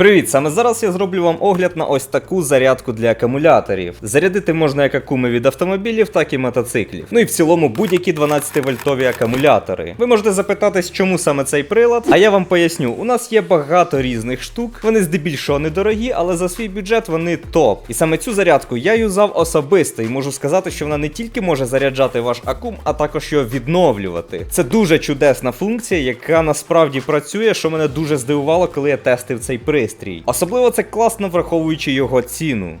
Привіт! Саме зараз я зроблю вам огляд на ось таку зарядку для акумуляторів. Зарядити можна як акуми від автомобілів, так і мотоциклів. Ну і в цілому будь-які 12 вольтові акумулятори. Ви можете запитатись, чому саме цей прилад, а я вам поясню. У нас є багато різних штук, вони здебільшого недорогі, але за свій бюджет вони топ. І саме цю зарядку я юзав особисто і можу сказати, що вона не тільки може заряджати ваш акум, а також його відновлювати. Це дуже чудесна функція, яка насправді працює, що мене дуже здивувало, коли я тестив цей пристрій. Особливо це класно враховуючи його ціну.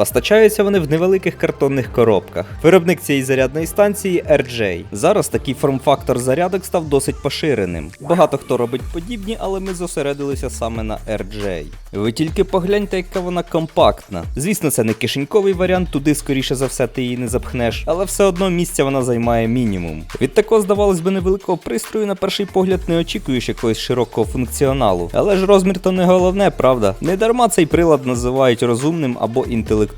Постачаються вони в невеликих картонних коробках. Виробник цієї зарядної станції RJ. Зараз такий форм-фактор зарядок став досить поширеним. Багато хто робить подібні, але ми зосередилися саме на RJ. Ви тільки погляньте, яка вона компактна. Звісно, це не кишеньковий варіант, туди скоріше за все ти її не запхнеш, але все одно місця вона займає мінімум. Від такого, здавалось би, невеликого пристрою на перший погляд не очікуєш якогось широкого функціоналу. Але ж розмір то не головне, правда? Не дарма цей прилад називають розумним або інтелектуальним.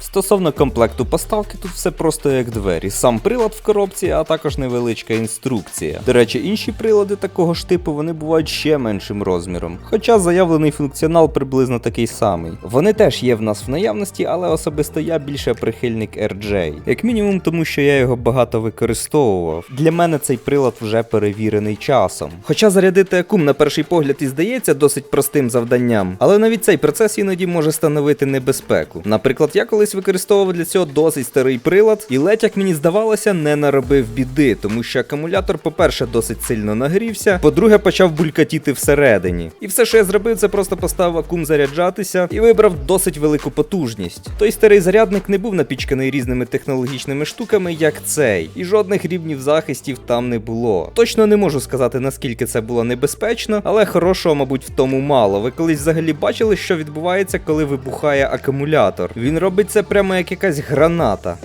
Стосовно комплекту поставки, тут все просто як двері. Сам прилад в коробці, а також невеличка інструкція. До речі, інші прилади такого ж типу вони бувають ще меншим розміром. Хоча заявлений функціонал приблизно такий самий. Вони теж є в нас в наявності, але особисто я більше прихильник RJ. Як мінімум, тому що я його багато використовував. Для мене цей прилад вже перевірений часом. Хоча зарядити акум на перший погляд і здається досить простим завданням, але навіть цей процес іноді може становити небезпеку. Наприклад, я колись використовував для цього досить старий прилад, і ледь, як мені здавалося, не наробив біди, тому що акумулятор, по-перше, досить сильно нагрівся, по-друге, почав булькатіти всередині. І все, що я зробив, це просто поставив акум заряджатися і вибрав досить велику потужність. Той старий зарядник не був напічканий різними технологічними штуками, як цей, і жодних рівнів захистів там не було. Точно не можу сказати, наскільки це було небезпечно, але хорошого, мабуть, в тому мало. Ви колись взагалі бачили, що відбувається, коли вибухає акумулятор? Він робить це прямо як якась граната.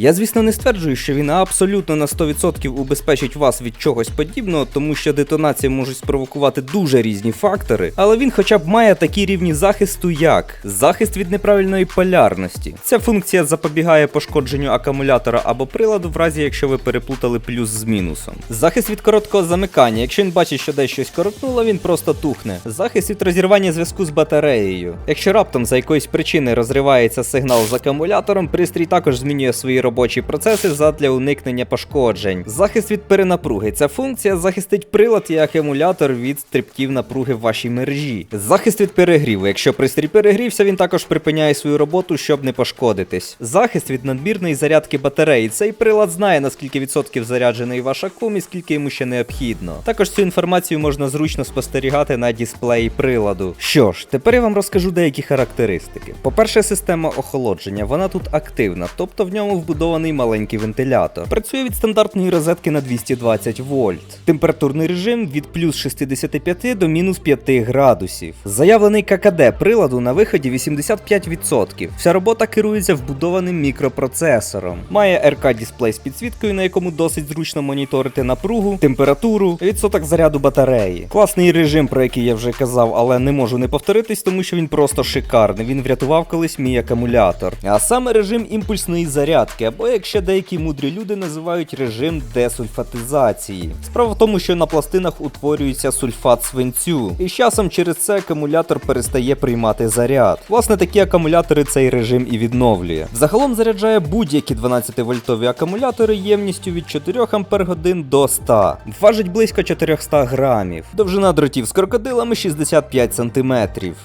Я, звісно, не стверджую, що він абсолютно на 100% убезпечить вас від чогось подібного, тому що детонації можуть спровокувати дуже різні фактори, але він хоча б має такі рівні захисту, як захист від неправильної полярності. Ця функція запобігає пошкодженню акумулятора або приладу, в разі якщо ви переплутали плюс з мінусом. Захист від короткого замикання. Якщо він бачить, що десь щось коротнуло, він просто тухне. Захист від розірвання зв'язку з батареєю. Якщо раптом за якоїсь причини розривається сигнал з акумулятором, пристрій також змінює свої робочі процеси задля уникнення пошкоджень. Захист від перенапруги. Ця функція захистить прилад і акумулятор від стрибків напруги в вашій мережі. Захист від перегріву. Якщо пристрій перегрівся, він також припиняє свою роботу, щоб не пошкодитись. Захист від надмірної зарядки батареї. Цей прилад знає наскільки відсотків заряджений ваш акум і скільки йому ще необхідно. Також цю інформацію можна зручно спостерігати на дисплеї приладу. Що ж, тепер я вам розкажу деякі характеристики. По-перше, система охолодження. Вона тут активна, тобто в ньому вбудований маленький вентилятор. Працює від стандартної розетки на 220 вольт. Температурний режим від плюс 65 до мінус 5 градусів. Заявлений ККД приладу на виході 85%. Вся робота керується вбудованим мікропроцесором. Має РК дисплей з підсвіткою, на якому досить зручно моніторити напругу, температуру, відсоток заряду батареї. Класний режим, про який я вже казав, але не можу не повторитись, тому що він просто шикарний. Він врятував колись мій акумулятор. А саме режим імпульсної зарядки, або як ще деякі мудрі люди називають режим десульфатизації. Справа в тому, що на пластинах утворюється сульфат свинцю, і з часом через це акумулятор перестає приймати заряд. Власне, такі акумулятори цей режим і відновлює. Взагалом заряджає будь-які 12-вольтові акумулятори ємністю від 4 Ах до 100. Важить близько 400 грамів. Довжина дротів з крокодилами 65 см.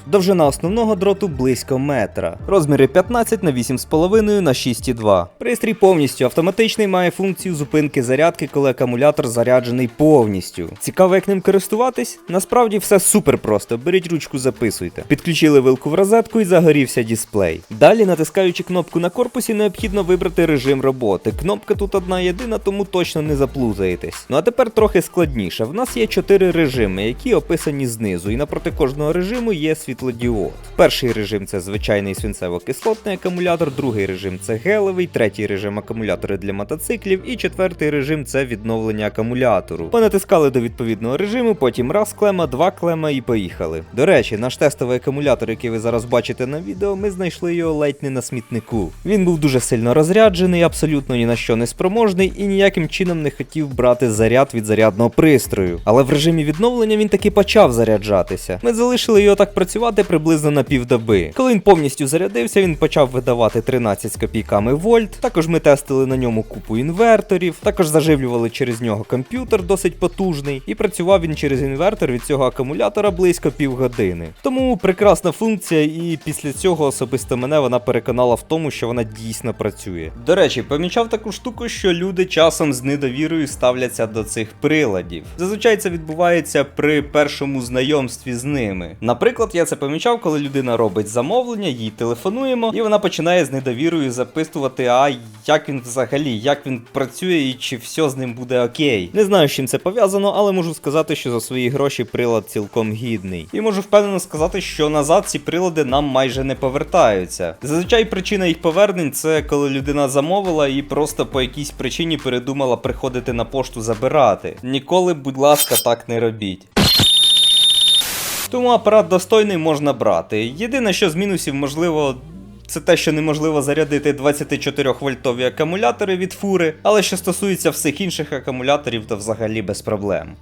Довжина основного дроту близько метра. Розміри 15 на 8,5 на 6,2. Пристрій Пристрій повністю автоматичний має функцію зупинки зарядки, коли акумулятор заряджений повністю. Цікаво, як ним користуватись? Насправді все супер просто. Беріть ручку, записуйте. Підключили вилку в розетку і загорівся дисплей. Далі, натискаючи кнопку на корпусі, необхідно вибрати режим роботи. Кнопка тут одна єдина, тому точно не заплутаєтесь. Ну а тепер трохи складніше. В нас є чотири режими, які описані знизу, і напроти кожного режиму є світлодіод. Перший режим це звичайний свинцево-кислотний акумулятор, другий режим це гелевий, третій режим акумулятори для мотоциклів, і четвертий режим це відновлення акумулятору. Понатискали до відповідного режиму, потім раз клема, два клема і поїхали. До речі, наш тестовий акумулятор, який ви зараз бачите на відео, ми знайшли його ледь не на смітнику. Він був дуже сильно розряджений, абсолютно ні на що не спроможний і ніяким чином не хотів брати заряд від зарядного пристрою. Але в режимі відновлення він таки почав заряджатися. Ми залишили його так працювати приблизно на півдоби. Коли він повністю зарядився, він почав видавати 13 з копійками вольт. Також ми тестили на ньому купу інверторів, також заживлювали через нього комп'ютер досить потужний, і працював він через інвертор від цього акумулятора близько півгодини. Тому прекрасна функція, і після цього особисто мене вона переконала в тому, що вона дійсно працює. До речі, помічав таку штуку, що люди часом з недовірою ставляться до цих приладів. Зазвичай це відбувається при першому знайомстві з ними. Наприклад, я це помічав, коли людина робить замовлення, їй телефонуємо, і вона починає з недовірою записувати, а як він взагалі, як він працює і чи все з ним буде окей. Не знаю, з чим це пов'язано, але можу сказати, що за свої гроші прилад цілком гідний. І можу впевнено сказати, що назад ці прилади нам майже не повертаються. Зазвичай причина їх повернень це коли людина замовила і просто по якійсь причині передумала приходити на пошту забирати. Ніколи, будь ласка, так не робіть. Тому апарат достойний можна брати. Єдине, що з мінусів, можливо. Це те, що неможливо зарядити 24 вольтові акумулятори від фури, але що стосується всіх інших акумуляторів, то взагалі без проблем.